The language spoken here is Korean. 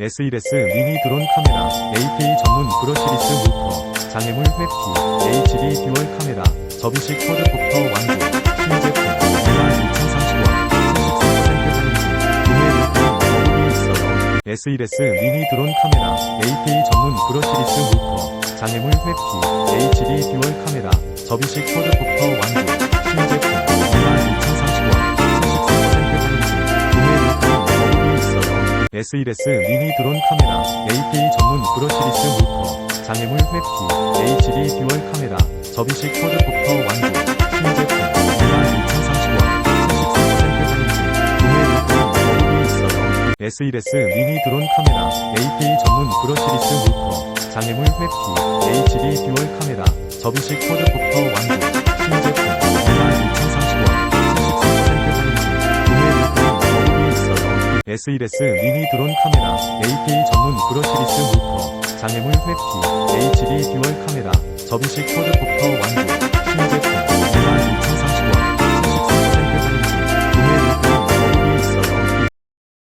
S1S 미니 드론 카메라, AK 전문 브러 시리스 모터, 장애물 회피, HD 듀얼 카메라, 접이식 쿼드코프터 완구, 신제품, 22,030원, 73% 할인 중, 구매 링크는 더보기에 있어요. S1S 미니 드론 카메라, AK 전문 브러 시리스 모터, 장애물 회피, HD 듀얼 카메라, 접이식 쿼드코프터 완구, S1S 미니 드론 카메라, AK 전문 브러 시리스 모터, 장애물 회피, HD 듀얼 카메라, 접이식 쿼드코프터 완구, 신제품, 22,030원, 73% 할인 중, 구매 링크는 더보기에 있어요. S1S 미니 드론 카메라, AK 전문 브러 시리스 모터, 장애물 회피, HD 듀얼 카메라, 접이식 쿼드코프터 완구, 신제품, S1S 미니 드론 카메라, AK 전문 브러 시리스 모터, 장애물 회피, HD 듀얼 카메라, 접이식 쿼드코프터 완구,